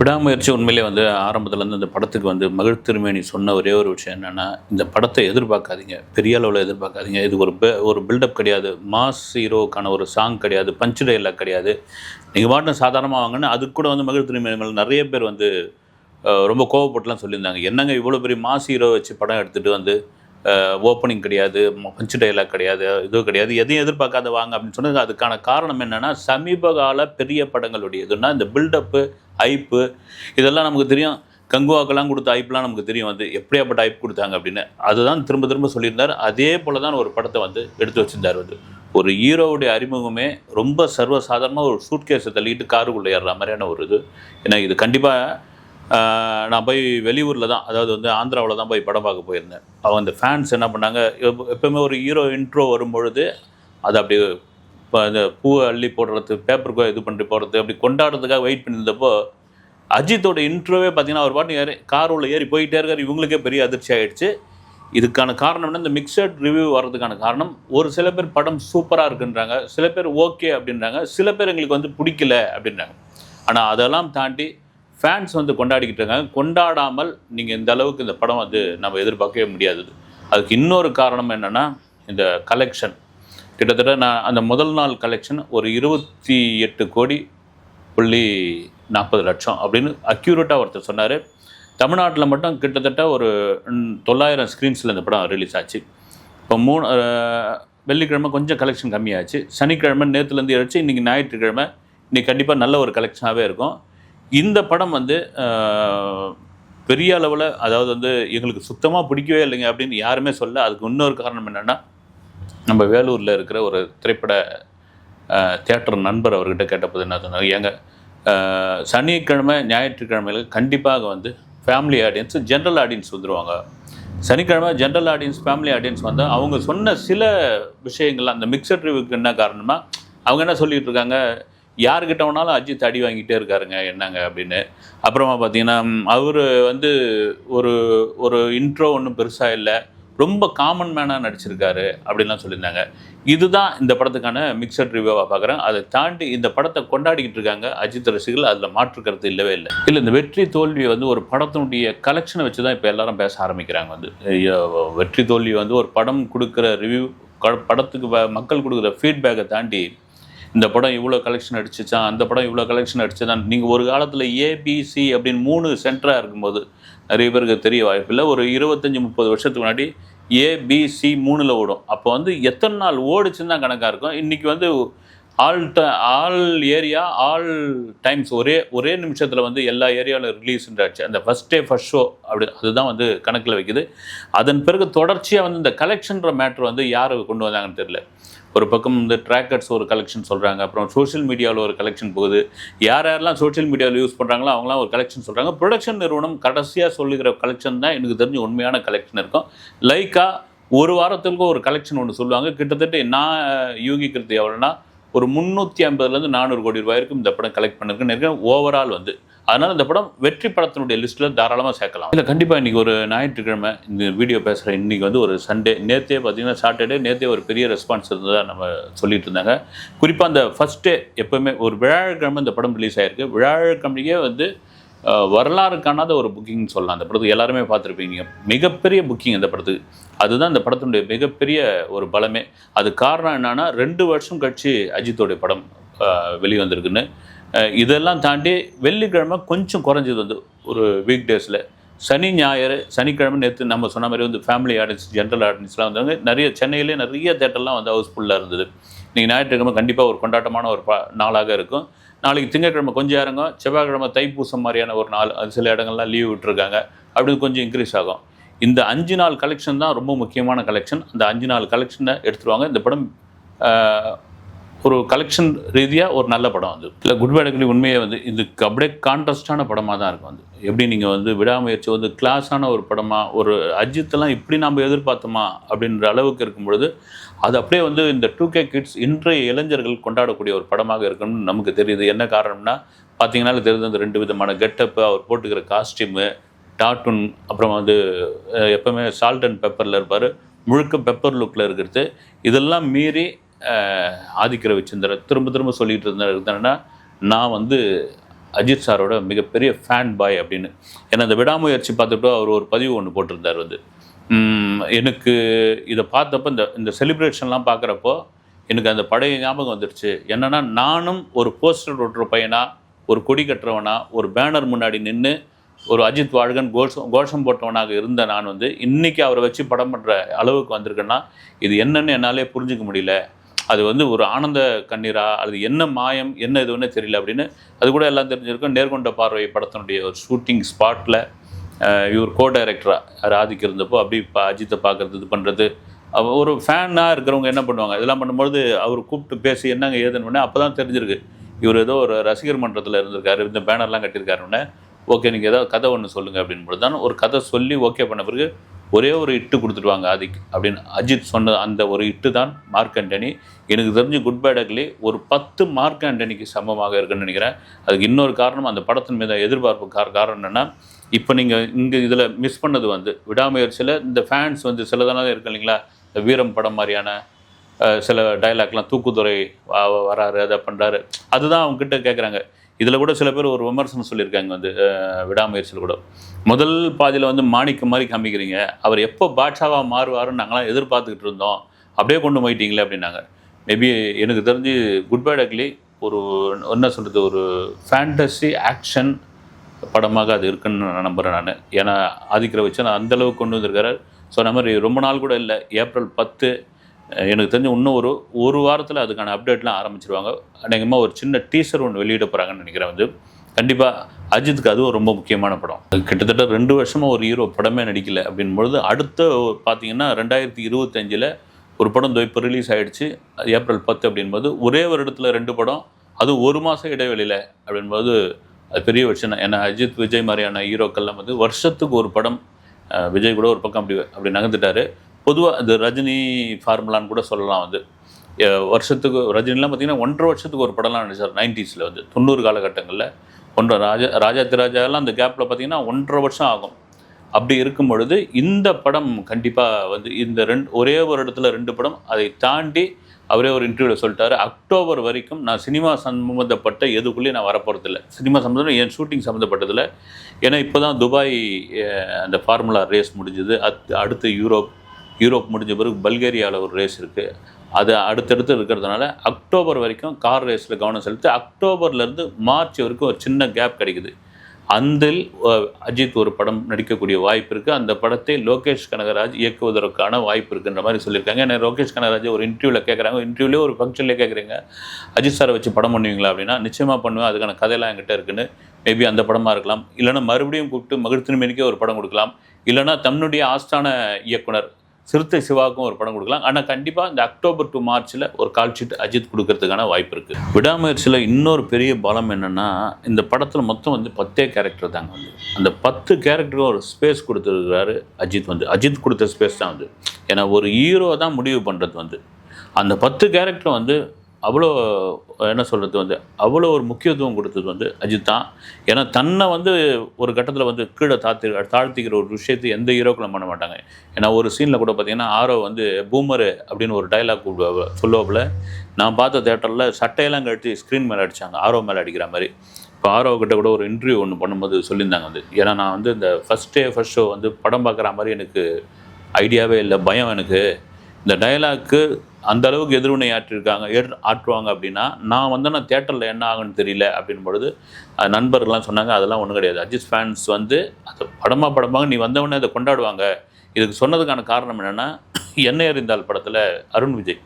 விடாமுயற்சி உண்மையிலே வந்து ஆரம்பத்துலேருந்து இந்த படத்துக்கு வந்து மகிழ் திருமேனி சொன்ன ஒரே ஒரு விஷயம் என்னென்னா இந்த படத்தை எதிர்பார்க்காதீங்க. பெரிய அளவில் எதிர்பார்க்காதீங்க. இது ஒரு ஒரு பில்டப் கிடையாது. மாஸ் ஹீரோக்கான ஒரு சாங் கிடையாது. பஞ்சு டைலாக் கிடையாது. நீங்கள் பாட்டு சாதாரணமாக வாங்கன்னு அது கூட வந்து மகிழ் திருமேனி மேலே நிறைய பேர் வந்து ரொம்ப கோவப்பட்டுலாம் சொல்லியிருந்தாங்க. என்னங்க இவ்வளோ பெரிய மாஸ் ஹீரோ வச்சு படம் எடுத்துகிட்டு வந்து ஓப்பனிங் கிடையாது பஞ்சு டைலாக் கிடையாது இதுவும் கிடையாது எதையும் எதிர்பார்க்காத வாங்க அப்படின்னு சொன்னது அதுக்கான காரணம் என்னென்னா சமீப கால பெரிய படங்களுடையதுன்னா இந்த பில்டப்பு ஐப்பு இதெல்லாம் நமக்கு தெரியும். கங்குவாக்கெல்லாம் கொடுத்த ஐப்லாம் நமக்கு தெரியும் வந்து. எப்படியாப்பட்ட ஐப் கொடுத்தாங்க அப்படின்னு. அதுதான் திரும்ப திரும்ப சொல்லியிருந்தார். அதே போல தான் ஒரு படத்தை வந்து எடுத்து வச்சிருந்தார் வந்து. ஒரு ஹீரோவுடைய அறிமுகமே ரொம்ப சர்வசாதாரணமாக ஒரு சூட்கேஸை தள்ளிட்டு காருக்குள்ளே ஏறுற மாதிரியான ஒரு இது. ஏன்னா இது கண்டிப்பாக நான் போய் வெளியூரில் தான் அதாவது வந்து ஆந்திராவில் தான் போய் படம் பார்க்க போயிருந்தேன். அவங்க அந்த ஃபேன்ஸ் என்ன பண்ணாங்க? எப்போவுமே ஒரு ஹீரோ இன்ட்ரோ வரும்பொழுது அது அப்படி இப்போ அந்த பூவை அள்ளி போடுறது பேப்பருக்கு இது பண்ணி போடுறது அப்படி கொண்டாடுறதுக்காக வெயிட் பண்ணியிருந்தப்போ அஜித்தோட இன்ட்ரோவே பார்த்தீங்கன்னா அவர் பாட்டு ஏறி கார் உள்ள ஏறி போயிட்டே இருக்கார். இவங்களுக்கே பெரிய அதிர்ச்சி ஆகிடுச்சு இதுக்கான காரணம் என்ன இந்த மிக்சட் ரிவ்யூ வர்றதுக்கான காரணம் ஒரு சில பேர் படம் சூப்பராக இருக்குன்றாங்க சில பேர் ஓகே அப்படின்றாங்க சில பேர் எங்களுக்கு வந்து பிடிக்கல அப்படின்றாங்க. ஆனால் அதெல்லாம் தாண்டி ஃபேன்ஸ் வந்து கொண்டாடிக்கிட்டு இருக்காங்க. கொண்டாடாமல் நீங்கள் இந்த அளவுக்கு இந்த படம் வந்து நம்ம எதிர்பார்க்கவே முடியாது. அதுக்கு இன்னொரு காரணம் என்னென்னா இந்த கலெக்ஷன் கிட்டத்தட்ட நான் அந்த முதல் நாள் கலெக்ஷன் ஒரு இருபத்தி எட்டு கோடி புள்ளி நாற்பது லட்சம் அப்படின்னு அக்யூரேட்டாக ஒருத்தர் சொன்னார். தமிழ்நாட்டில் மட்டும் கிட்டத்தட்ட ஒரு தொள்ளாயிரம் ஸ்க்ரீன்ஸில் இந்த படம் ரிலீஸ் ஆச்சு. இப்போ மூணு வெள்ளிக்கிழமை கொஞ்சம் கலெக்ஷன் கம்மியாச்சு. சனிக்கிழமை நேற்றுலேருந்து இழைச்சி இன்றைக்கி ஞாயிற்றுக்கிழமை இன்றைக்கி கண்டிப்பாக நல்ல ஒரு கலெக்ஷனாகவே இருக்கும். இந்த படம் வந்து பெரிய அளவில் அதாவது வந்து எங்களுக்கு சுத்தமாக பிடிக்கவே இல்லைங்க அப்படின்னு யாருமே சொல்ல அதுக்கு இன்னொரு காரணம் என்னென்னா நம்ம வேலூரில் இருக்கிற ஒரு திரைப்பட தேட்டர் நண்பர் அவர்கிட்ட கேட்டபோது என்ன சொன்னாங்க ஏங்க சனிக்கிழமை ஞாயிற்றுக்கிழமையில் கண்டிப்பாக வந்து ஃபேமிலி ஆடியன்ஸ் ஜென்ரல் ஆடியன்ஸ் வந்துடுவாங்க சனிக்கிழமை ஜென்ரல் ஆடியன்ஸ் ஃபேமிலி ஆடியன்ஸ் வந்து அவங்க சொன்ன சில விஷயங்கள் அந்த மிக்சட் ரிவ்யூக்கு என்ன காரணமாக அவங்க என்ன சொல்லிட்டு இருக்காங்க? யாருக்கிட்ட வேணாலும் அஜித் அடி வாங்கிட்டே இருக்காருங்க என்னங்க அப்படின்னு. அப்புறமா பார்த்தீங்கன்னா அவர் வந்து ஒரு ஒரு இன்ட்ரோ ஒன்றும் பெருசாக இல்லை. ரொம்ப காமன் மேனாக நடிச்சிருக்காரு அப்படின்லாம் சொல்லியிருந்தாங்க. இதுதான் இந்த படத்துக்கான மிக்சட் ரிவ்யூவாக பார்க்குறேன் அதை தாண்டி இந்த படத்தை கொண்டாடிக்கிட்டு இருக்காங்க அஜித் ரசிகர்கள். அதில் மாற்றுக்கிறது இல்லவே இல்லை. இல்லை இந்த வெற்றி தோல்வியை வந்து ஒரு படத்தினுடைய கலெக்ஷனை வச்சு தான் இப்போ எல்லாரும் பேச ஆரம்பிக்கிறாங்க வந்து. ஐயோ, வெற்றி தோல்வி வந்து ஒரு படம் கொடுக்குற ரிவ்யூ படத்துக்கு வ- மக்கள் கொடுக்குற ஃபீட்பேக்கை தாண்டி இந்த படம் இவ்வளோ கலெக்ஷன் அடிச்சுச்சான் அந்த படம் இவ்வளோ கலெக்ஷன் அடிச்சுதான் நீங்கள் ஒரு காலத்தில் ஏபிசி அப்படின்னு மூணு சென்டராக இருக்கும்போது நிறைய பேருக்கு தெரிய வாய்ப்பில்லை ஒரு இருபத்தஞ்சி முப்பது வருஷத்துக்கு முன்னாடி ஏபிசி மூணில் ஓடும். அப்போ வந்து எத்தனை நாள் ஓடுச்சுன்னு தான் கணக்காக இருக்கும். இன்றைக்கி வந்து ஆல் ட ஆல் ஏரியா ஆல் டைம்ஸ் ஒரே ஒரே நிமிஷத்தில் வந்து எல்லா ஏரியாவிலும் ரிலீஸ்ன்றாச்சு அந்த ஃபஸ்ட் டே ஃபஸ்ட் ஷோ அப்படி அதுதான் வந்து கணக்கில் வைக்குது. அதன் பிறகு தொடர்ச்சியாக வந்து இந்த கலெக்ஷன்ற மேட்ரு வந்து யார் கொண்டு வந்தாங்கன்னு தெரியல. ஒரு பக்கம் இந்த ட்ராக்கர்ஸ் ஒரு கலெக்ஷன் சொல்கிறாங்க அப்புறம் சோஷியல் மீடியாவில் ஒரு கலெக்ஷன் போகுது. யார் யாரெல்லாம் சோஷியல் மீடியாவில் யூஸ் பண்ணுறாங்களோ அவங்களாம் ஒரு கலெக்ஷன் சொல்கிறாங்க ப்ரொடக்ஷன் நிறுவனம் கடைசியாக சொல்லுகிற கலெக்ஷன் தான் எனக்கு தெரிஞ்ச உண்மையான கலெக்ஷன் இருக்கும். லைக்காக ஒரு வாரத்துக்கு ஒரு கலெக்ஷன் ஒன்று சொல்லுவாங்க. கிட்டத்தட்ட நான் யூகிக்கிறது எவ்வளோன்னா ஒரு முந்நூற்றி ஐம்பதுலேருந்து நானூறு கோடி ரூபாய்க்கும் இந்த படம் கலெக்ட் பண்ணிருக்குன்னு ஓவரால் வந்து. அதனால் இந்த படம் வெற்றி படத்தினுடைய லிஸ்ட்டில் தாராளமாக சேர்க்கலாம். இல்லை கண்டிப்பாக இன்றைக்கி ஒரு ஞாயிற்றுக்கிழமை இந்த வீடியோ பேசுகிற இன்றைக்கி வந்து ஒரு சண்டே நேற்றே பார்த்தீங்கன்னா சாட்டர்டே நேற்றே ஒரு பெரிய ரெஸ்பான்ஸ் இருந்ததாக நம்ம சொல்லிட்டு இருந்தாங்க. குறிப்பாக அந்த ஃபஸ்ட் டே எப்போவுமே ஒரு விழாக்கிழமை இந்த படம் ரிலீஸ் ஆயிருக்கு. விழாக்கிழமையே வந்து வரலாறு காணாத ஒரு புக்கிங் சொல்லலாம். அந்த படத்துக்கு எல்லாருமே பார்த்துருப்பீங்க. மிகப்பெரிய புக்கிங் அந்த படத்துக்கு. அதுதான் இந்த படத்தினுடைய மிகப்பெரிய ஒரு பலமே. அது காரணம் என்னன்னா ரெண்டு வருஷம் கழிச்சு அஜித்தோடைய படம் வெளிவந்திருக்குன்னு. இதெல்லாம் தாண்டி வெள்ளிக்கிழமை கொஞ்சம் குறைஞ்சது வந்து ஒரு வீக் டேஸில் சனி ஞாயிறு சனிக்கிழமை நேற்று நம்ம சொன்ன மாதிரி வந்து ஃபேமிலி ஆடியன்ஸ் ஜென்ரல் ஆடியன்ஸ்லாம் வந்தாங்க நிறைய சென்னையிலே நிறைய தேட்டர்லாம் வந்து ஹவுஸ்ஃபுல்லாக இருந்தது. நீங்கள் ஞாயிற்றுக்கிழமை கண்டிப்பாக ஒரு கொண்டாட்டமான ஒரு ப நாளாக இருக்கும். நாளைக்கு திங்கட்கிழமை கொஞ்சம் இறங்கும். செவ்வாய்க்கிழமை தைப்பூசம் மாதிரியான ஒரு நாள். அது சில இடங்கள்லாம் லீவ் விட்டுருக்காங்க. அப்படின்னு கொஞ்சம் இன்க்ரீஸ் ஆகும். இந்த அஞ்சு நாள் கலெக்ஷன் தான் ரொம்ப முக்கியமான கலெக்ஷன் அந்த அஞ்சு நாள் கலெக்ஷனை எடுத்துருவாங்க இந்த படம் ஒரு கலெக்ஷன் ரீதியாக ஒரு நல்ல படம் அது. இல்லை குட் பேடக்லி உண்மையே வந்து இதுக்கு அப்படியே கான்ட்ராஸ்டான படமாக தான் இருக்கும் வந்து எப்படி நீங்கள் வந்து விடாமுயற்சி வந்து கிளாஸான ஒரு படமாக ஒரு அஜித்தெல்லாம் இப்படி நம்ம எதிர்பார்த்தோமா அப்படின்ற அளவுக்கு இருக்கும் பொழுது அது அப்படியே வந்து இந்த டூ கே கிட்ஸ் இன்றைய இளைஞர்கள் கொண்டாடக்கூடிய ஒரு படமாக இருக்கணும்னு நமக்கு தெரியுது. என்ன காரணம்னா பார்த்தீங்கன்னா தெரிஞ்ச அந்த ரெண்டு விதமான கெட்டப்பு அவர் போட்டுக்கிற காஸ்டியூமு டாட்டூன் அப்புறம் வந்து எப்போவுமே எப்பவுமே சால்ட் அண்ட் பெப்பரில் இருப்பார். முழுக்க பெப்பர் லுக்கில் இருக்கிறது. இதெல்லாம் மீறி அஹ், ஆதிக்கிற திரும்ப திரும்ப சொல்லிகிட்டு இருந்தார். என்னன்னா நான் வந்து அஜித் சாரோட மிகப்பெரிய ஃபேன் பாய் அப்படின்னு. ஏன்னா அந்த விடாமுயற்சி பார்த்துட்டு அவர் ஒரு பதிவு ஒன்று போட்டிருந்தார் வந்து. எனக்கு இதை பார்த்தப்போ இந்த இந்த செலிப்ரேஷன்லாம் பார்க்குறப்போ எனக்கு அந்த பழைய ஞாபகம் வந்துடுச்சு என்னென்னா நானும் ஒரு போஸ்டர் ஓட்டுற பையனாக ஒரு கொடி கட்டுறவனா ஒரு பேனர் முன்னாடி நின்று ஒரு அஜித் வாழ்கன் கோஷம் கோஷம் போட்டவனாக இருந்த நான் வந்து இன்றைக்கி அவரை வச்சு படம் பண்ணுற அளவுக்கு வந்திருக்கேன்னா இது என்னென்னு என்னாலே புரிஞ்சுக்க முடியல. அது வந்து ஒரு ஆனந்த கண்ணீரா? அது என்ன மாயம்? என்ன இதுன்னு தெரியல அப்படின்னு அது கூட எல்லாம் தெரிஞ்சிருக்கும். நேர்கொண்ட பார்வை படத்தினுடைய ஒரு ஷூட்டிங் ஸ்பாட்டில் இவர் கோ டைரக்டராக ராதிக்கு இருந்தப்போ அப்படி இப்போ அஜித்தை பார்க்குறது இது பண்ணுறது ஒரு ஃபேனாக இருக்கிறவங்க என்ன பண்ணுவாங்க? இதெல்லாம் பண்ணும்பொழுது அவர் கூப்பிட்டு பேசி என்னங்க ஏதுன்னு அப்போ தான் தெரிஞ்சிருக்கு. இவர் ஏதோ ஒரு ரசிகர் மன்றத்தில் இருந்திருக்காரு இந்த பேனர்லாம் கட்டியிருக்காருன்னு ஓகே நீங்கள் ஏதாவது கதை ஒன்று சொல்லுங்கள் அப்படின்னு தான் ஒரு கதை சொல்லி ஓகே பண்ண பிறகு ஒரே ஒரு இட்டு கொடுத்துடுவாங்க ஆதிக் அப்படின்னு அஜித் சொன்ன அந்த ஒரு இட்டு தான் மார்க் ஆண்டனி. எனக்கு தெரிஞ்சு குட் பேடக்லே ஒரு பத்து மார்க் ஆண்டனிக்கு சமமாக இருக்குன்னு நினைக்கிறேன். அதுக்கு இன்னொரு காரணம் அந்த படத்தின் மீது எதிர்பார்ப்பு கார காரணம் என்னென்னா இப்போ நீங்கள் இங்கே இதில் மிஸ் பண்ணது வந்து விடாமுயற்சியில் இந்த ஃபேன்ஸ் வந்து சிலதானே இருக்கு இல்லைங்களா? இந்த வீரம் படம் மாதிரியான சில டைலாக்லாம் தூக்குதுறை வராரு அதை பண்ணுறாரு அதுதான் அவங்ககிட்ட கேட்குறாங்க இதில் கூட சில பேர் ஒரு விமர்சனம் சொல்லியிருக்காங்க வந்து விடாமுயற்சியில் கூட. முதல் பாதியில் வந்து மாணிக்கம் மாதிரி காமிக்கிறீங்க. அவர் எப்போ பாட்ஷாவாக மாறுவாருன்னு நாங்களாம் எதிர்பார்த்துக்கிட்டு இருந்தோம். அப்படியே கொண்டு போயிட்டீங்களே அப்படின்னாங்க. மேபி எனக்கு தெரிஞ்சு குட் பை டக்லி ஒரு என்ன சொல்கிறது ஒரு ஃபேண்டசி ஆக்ஷன் படமாக அது இருக்குன்னு நான் நம்புகிறேன் நான். ஏன்னா ஆதிக்கிற வச்சு நான் அந்தளவுக்கு கொண்டு வந்திருக்காரு. அந்த மாதிரி ரொம்ப நாள் கூட இல்லை. ஏப்ரல் பத்து எனக்கு தெரிஞ்ச இன்னும் ஒரு ஒரு வாரத்தில் அதுக்கான அப்டேட்லாம் ஆரம்பிச்சிருவாங்க. அநேகமாக ஒரு சின்ன டீசர் ஒன்று வெளியிட போகிறாங்கன்னு நினைக்கிறேன் வந்து. கண்டிப்பாக அஜித்துக்கு அதுவும் ரொம்ப முக்கியமான படம். கிட்டத்தட்ட ரெண்டு வருஷமாக ஒரு ஹீரோ படமே நடிக்கல அப்படின்பொழுது அடுத்த பார்த்தீங்கன்னா ரெண்டாயிரத்தி இருபத்தஞ்சில் ஒரு படம் இப்போ ரிலீஸ் ஆகிடுச்சு ஏப்ரல் பத்து அப்படின்போது ஒரே வருடத்தில் ரெண்டு படம் அது ஒரு மாதம் இடைவெளியில் அப்படின்போது அது பெரிய விஷயம் ஏன்னா அஜித் விஜய் மாதிரியான ஹீரோக்கள்லாம் வந்து வருஷத்துக்கு ஒரு படம் விஜய் கூட ஒரு பக்கம் அப்படி அப்படி நகர்ந்துட்டார். பொதுவாக அது ரஜினி ஃபார்முலான்னு கூட சொல்லலாம் வந்து. வருஷத்துக்கு ரஜினிலாம் பார்த்தீங்கன்னா ஒன்றரை வருஷத்துக்கு ஒரு படம்லாம் நடிச்சார் நைன்டிஸில் வந்து. தொண்ணூறு காலகட்டங்களில். ஒன்றரை ராஜா ராஜா திராஜாலாம் அந்த கேப்பில் பார்த்தீங்கன்னா ஒன்றரை வருஷம் ஆகும். அப்படி இருக்கும் பொழுது இந்த படம் கண்டிப்பாக வந்து இந்த ரெண்டு ஒரே ஒரு இடத்துல ரெண்டு படம் அதை தாண்டி அவரே ஒரு இன்டர்வியூவில் சொல்லிட்டாரு அக்டோபர் வரைக்கும் நான் சினிமா சம்மந்தப்பட்ட எதுக்குள்ளேயும் நான் வரப்போகிறதில்ல சினிமா சம்மந்தம் என் ஷூட்டிங் சம்மந்தப்பட்டதில்ல ஏன்னா இப்போ தான் துபாய் அந்த ஃபார்முலா ரேஸ் முடிஞ்சுது. அத் அடுத்து யூரோப் யூரோப் முடிஞ்ச பிறகு பல்கேரியாவில் ஒரு ரேஸ் இருக்குது அது அடுத்தடுத்து இருக்கிறதுனால அக்டோபர் வரைக்கும் கார் ரேஸில் கவனம் செலுத்தி அக்டோபர்லேருந்து மார்ச் வரைக்கும் ஒரு சின்ன கேப் கிடைக்குது. அந்தில் அஜித் ஒரு படம் நடிக்கக்கூடிய வாய்ப்பு இருக்குது அந்த படத்தை லோகேஷ் கனகராஜ் இயக்குவதற்கான வாய்ப்பு இருக்குன்ற மாதிரி சொல்லியிருக்காங்க. ஏன்னா லோகேஷ் கனகராஜ் ஒரு இன்டர்வியூவில் கேட்குறாங்க இன்டர்வியூலே ஒரு ஃபங்க்ஷன்லேயே கேட்குறீங்க அஜித் சாரை வச்சு படம் பண்ணுவீங்களா அப்படின்னா நிச்சயமாக பண்ணுவேன். அதுக்கான கதையெல்லாம் என்கிட்ட இருக்குன்னு. மேபி அந்த படமாக இருக்கலாம். இல்லைன்னா மறுபடியும் கூப்பிட்டு மகிழ்ச்சிமேனிக்கே ஒரு படம் கொடுக்கலாம். இல்லைன்னா தன்னுடைய ஆஸ்தான இயக்குனர் சிறுத்தை சிவாவுக்கும் ஒரு படம் கொடுக்கலாம். ஆனால் கண்டிப்பாக இந்த அக்டோபர் டு மார்ச்சில் ஒரு கால் ஷீட் அஜித் கொடுக்கறதுக்கான வாய்ப்பு இருக்குது விடாமுயற்சியில் இன்னொரு பெரிய பலம் என்னென்னா இந்த படத்தில் மொத்தம் வந்து பத்தே கேரக்டர் தாங்க வந்து. அந்த பத்து கேரக்டருக்கும் ஒரு ஸ்பேஸ் கொடுத்துருக்கிறாரு அஜித் வந்து. அஜித் கொடுத்த ஸ்பேஸ் தான் வந்து. ஏன்னா ஒரு ஹீரோ தான் முடிவு பண்ணுறது வந்து. அந்த பத்து கேரக்டர் வந்து அவ்வளோ என்ன சொல்கிறது வந்து அவ்வளோ ஒரு முக்கியத்துவம் கொடுத்தது வந்து அஜித் தான் ஏன்னா தன்னை வந்து ஒரு கட்டத்தில் வந்து கீழே தாழ்த்தி தாழ்த்திக்கிற ஒரு விஷயத்தை எந்த ஹீரோக்களும் பண்ண மாட்டாங்க. ஏன்னா ஒரு சீனில் கூட பார்த்தீங்கன்னா ஆரோ வந்து பூமரு அப்படின்னு ஒரு டைலாக் சொல்லுவாப்புல நான் பார்த்த தேட்டரில் சட்டையெல்லாம் கழித்து ஸ்க்ரீன் மேலே அடித்தாங்க ஆரோ மேலே அடிக்கிற மாதிரி. இப்போ ஆரோ கிட்ட கூட ஒரு இன்டர்வியூ ஒன்று பண்ணும்போது சொல்லியிருந்தாங்க வந்து ஏன்னா நான் வந்து இந்த ஃபஸ்ட் டே ஃபஸ்ட் ஷோ வந்து படம் பார்க்குற மாதிரி எனக்கு ஐடியாவே இல்லை பயம் எனக்கு. இந்த டயலாக்கு அந்த அளவுக்கு எதிர்வினை ஆற்றிருக்காங்க ஏற் ஆற்றுவாங்க அப்படின்னா நான் வந்தேன்னா தேட்டரில் என்ன ஆகுன்னு தெரியல அப்படின் பொழுது நண்பர்கள்லாம் சொன்னாங்க அதெல்லாம் ஒன்றும் கிடையாது. அஜித் ஃபேன்ஸ் வந்து அதை படமாக படமாக நீ வந்தவொடனே அதை கொண்டாடுவாங்க. இதுக்கு சொன்னதுக்கான காரணம் என்னென்னா என்ன எறிந்தால் படத்தில் அருண் விஜய்.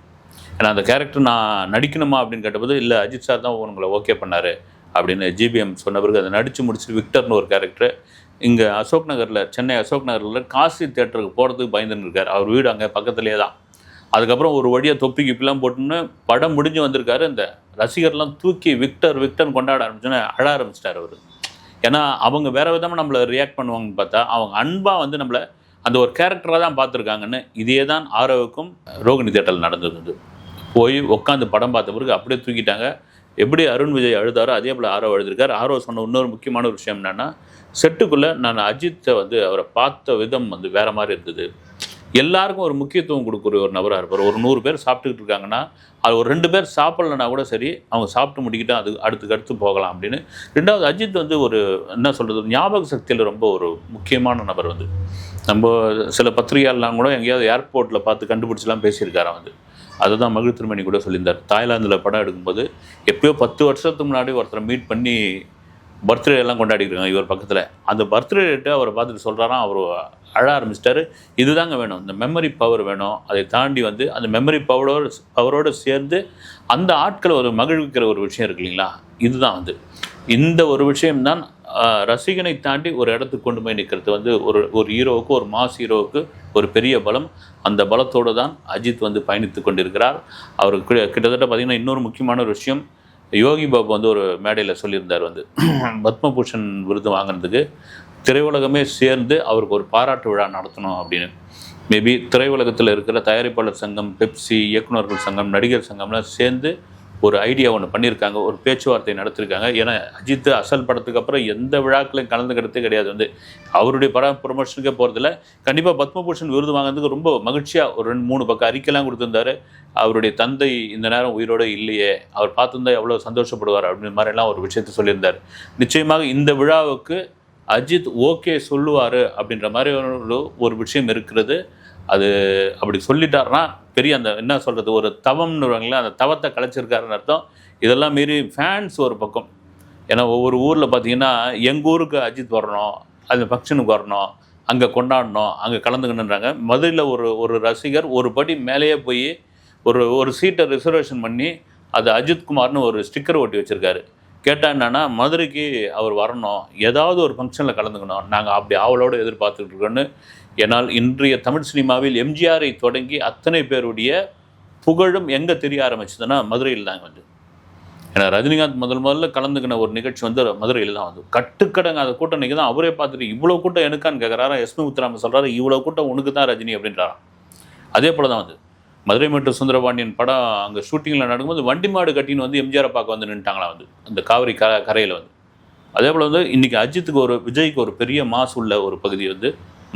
ஏன்னா அந்த கேரக்டர் நான் நடிக்கணுமா அப்படின்னு கேட்டபோது இல்லை அஜித் சார் தான் உங்களை ஓகே பண்ணார். அப்படின்னு ஜிபிஎம் சொன்ன பிறகு அதை நடித்து முடிச்சுட்டு விக்டர்னு ஒரு கேரக்டர் இங்கே அசோக் நகரில் சென்னை அசோக் நகரில் காசி தேட்டருக்கு போகிறதுக்கு பயந்துன்னு இருக்கார். அவர் வீடு அங்கே பக்கத்துலேயே தான். அதுக்கப்புறம் ஒரு வழியாக தொப்பி கிப்பிலாம் போட்டுன்னு படம் முடிஞ்சு வந்திருக்காரு. இந்த ரசிகர்லாம் தூக்கி விக்டர் விக்டர்னு கொண்டாட ஆரம்பிச்சோன்னே அழ ஆரம்பிச்சிட்டார் அவர். ஏன்னா அவங்க வேற விதமாக நம்மளை ரியாக்ட் பண்ணுவாங்கன்னு பார்த்தா அவங்க அன்பாக வந்து நம்மளை அந்த ஒரு கேரக்டராக தான் பார்த்துருக்காங்கன்னு இதே தான் ஆரோவுக்கும் ரோகிணி தேட்டல் நடந்தது. போய் உட்காந்து படம் பார்த்த பிறகு அப்படியே தூக்கிட்டாங்க. எப்படி அருண் விஜய் அழுதாரோ அதே போல் ஆரோ அழுதுருக்கார். ஆரோ சொன்ன இன்னொரு முக்கியமான ஒரு விஷயம் என்னென்னா செட்டுக்குள்ளே நான் அஜித்தை வந்து அவரை பார்த்த விதம் வந்து வேறு மாதிரி இருந்தது. எல்லாருக்கும் ஒரு முக்கியத்துவம் கொடுக்குற ஒரு நபராக இருப்பார். ஒரு நூறு பேர் சாப்பிட்டுக்கிட்டு இருக்காங்கன்னா அது ஒரு ரெண்டு பேர் சாப்பிட்லனா கூட சரி அவங்க சாப்பிட்டு முடிக்கிட்டா அது அடுத்துக்கு அடுத்து போகலாம் அப்படின்னு. ரெண்டாவது அஜித் வந்து ஒரு என்ன சொல்கிறது ஞாபக சக்தியில் ரொம்ப ஒரு முக்கியமான நபர் வந்து. நம்ம சில பத்திரிகையாளர்லாம் கூட எங்கேயாவது ஏர்போர்ட்டில் பார்த்து கண்டுபிடிச்சலாம் பேசியிருக்காராம் வந்து அதை தான் மகிழ் திருமணி கூட சொல்லியிருந்தார். தாய்லாந்தில் படம் எடுக்கும்போது எப்பயோ பத்து வருஷத்துக்கு முன்னாடி ஒருத்தரை மீட் பண்ணி பர்த்டே எல்லாம் கொண்டாடிக்கிறாங்க இவர் பக்கத்தில். அந்த பர்த்டே டேட்டு அவரை பார்த்துட்டு சொல்கிறாராம் அவர் அழ ஆரம்பிச்சிட்டாரு. இதுதாங்க வேணும். இந்த மெமரி பவர் வேணும். அதை தாண்டி வந்து அந்த மெமரி பவரோடு பவரோடு சேர்ந்து அந்த ஆட்களை ஒரு மகிழ்விக்கிற ஒரு விஷயம் இருக்கு இல்லைங்களா? இதுதான் வந்து. இந்த ஒரு விஷயம்தான் ரசிகனை தாண்டி ஒரு இடத்துக்கு கொண்டு போய் நிற்கிறது வந்து ஒரு ஒரு ஹீரோவுக்கு ஒரு மாஸ் ஹீரோவுக்கு ஒரு பெரிய பலம். அந்த பலத்தோடு தான் அஜித் வந்து பயணித்து கொண்டிருக்கிறார். அவருக்கு கிட்டத்தட்ட பார்த்திங்கன்னா இன்னொரு முக்கியமான ஒரு விஷயம். யோகி பாபு வந்து ஒரு மேடையில் சொல்லியிருந்தார் வந்து. பத்மபூஷன் விருது வாங்கினதுக்கு திரையுலகமே சேர்ந்து அவருக்கு ஒரு பாராட்டு விழா நடத்தணும் அப்படின்னு. மேபி திரையுலகத்தில் இருக்கிற தயாரிப்பாளர் சங்கம் பெப்சி இயக்குனர்கள் சங்கம் நடிகர் சங்கம்லாம் சேர்ந்து ஒரு ஐடியா ஒன்று பண்ணியிருக்காங்க ஒரு பேச்சுவார்த்தை நடத்திருக்காங்க ஏன்னா அஜித் அசல் படத்துக்கு அப்புறம் எந்த விழாக்களையும் கலந்துக்கிறதே கிடையாது. வந்து அவருடைய படம் ப்ரொமோஷனுக்கே போகிறதில்ல கண்டிப்பாக பத்மபூஷன் விருது வாங்கினதுக்கு ரொம்ப மகிழ்ச்சியாக ஒரு ரெண்டு மூணு பக்கம் அறிக்கைலாம் கொடுத்துருந்தாரு. அவருடைய தந்தை இந்த நேரம் உயிரோடு இல்லையே. அவர் பார்த்துருந்தா எவ்வளோ சந்தோஷப்படுவார் அப்படின்ற மாதிரிலாம் ஒரு விஷயத்தை சொல்லியிருந்தார். நிச்சயமாக இந்த விழாவுக்கு அஜித் ஓகே சொல்லுவார் அப்படின்ற மாதிரி ஒரு ஒரு விஷயம் இருக்கிறது. அது அப்படி சொல்லிட்டாருன்னா பெரிய அந்த என்ன சொல்கிறது ஒரு தவம்னு வருவாங்களே அந்த தவத்தை கலைச்சிருக்காருன்னு அர்த்தம். இதெல்லாம் மீறி ஃபேன்ஸ் ஒரு பக்கம். ஏன்னா ஒவ்வொரு ஊரில் பார்த்தீங்கன்னா எங்கள் ஊருக்கு அஜித் வரணும் அந்த ஃபங்க்ஷனுக்கு வரணும் அங்கே கொண்டாடணும் அங்கே கலந்துக்கணுன்றாங்க மதுரையில் ஒரு ஒரு ரசிகர் ஒரு படி மேலேயே போய் ஒரு ஒரு சீட்டை ரிசர்வேஷன் பண்ணி அது அஜித் குமார்னு ஒரு ஸ்டிக்கர் ஒட்டி வச்சுருக்காரு. கேட்டால் என்னன்னா மதுரைக்கு அவர் வரணும். ஏதாவது ஒரு ஃபங்க்ஷனில் கலந்துக்கணும். நாங்கள் அப்படி ஆவலோடு எதிர்பார்த்துட்டு இருக்கோன்னு ஏன்னால் இன்றைய தமிழ் சினிமாவில் எம்ஜிஆரை தொடங்கி அத்தனை பேருடைய புகழும் எங்கே தெரிய ஆரம்பிச்சதுன்னா மதுரையில் தான் வந்து ஏன்னா ரஜினிகாந்த் முதல் முதல்ல கலந்துக்கின ஒரு நிகழ்ச்சி வந்து மதுரையில் தான் வந்து கட்டுக்கடங்காத கூட்டம் இன்றைக்கி தான் அவரே பார்த்துட்டு இவ்வளோ கூட்டம் எனக்கான்னு கேட்குறாரா எஸ்மி முத்துராமன் சொல்கிறாரு இவ்வளோ கூட்டம் உனக்கு தான் ரஜினி அப்படின்றாராம். அதே போல் தான் வந்து. மதுரை மற்றும் சுந்தரபாண்டியன் படம் அங்கே ஷூட்டிங்கில் நடக்கும்போது வண்டி மாடு கட்டின்னு வந்து எம்ஜிஆரை பார்க்க வந்து நின்ட்டாங்களா வந்து அந்த காவிரி க கரையில் வந்து. அதே போல் வந்து இன்றைக்கி அஜித்துக்கு ஒரு விஜய்க்கு ஒரு பெரிய மாசு உள்ள ஒரு பகுதி வந்து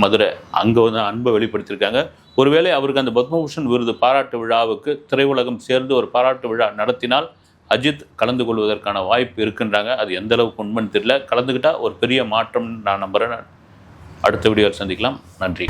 மதுரை. அங்கே வந்து அன்பை வெளிப்படுத்தியிருக்காங்க. ஒருவேளை அவருக்கு அந்த பத்மபூஷன் விருது பாராட்டு விழாவுக்கு திரையுலகம் சேர்ந்து ஒரு பாராட்டு விழா நடத்தினால் அஜித் கலந்து கொள்வதற்கான வாய்ப்பு இருக்குன்றாங்க. அது எந்த அளவுக்கு உண்மைன்னு தெரியல. கலந்துக்கிட்டால் ஒரு பெரிய மாற்றம் நான் நம்புகிறேன் அடுத்த வீடியோவில் சந்திக்கலாம். நன்றி.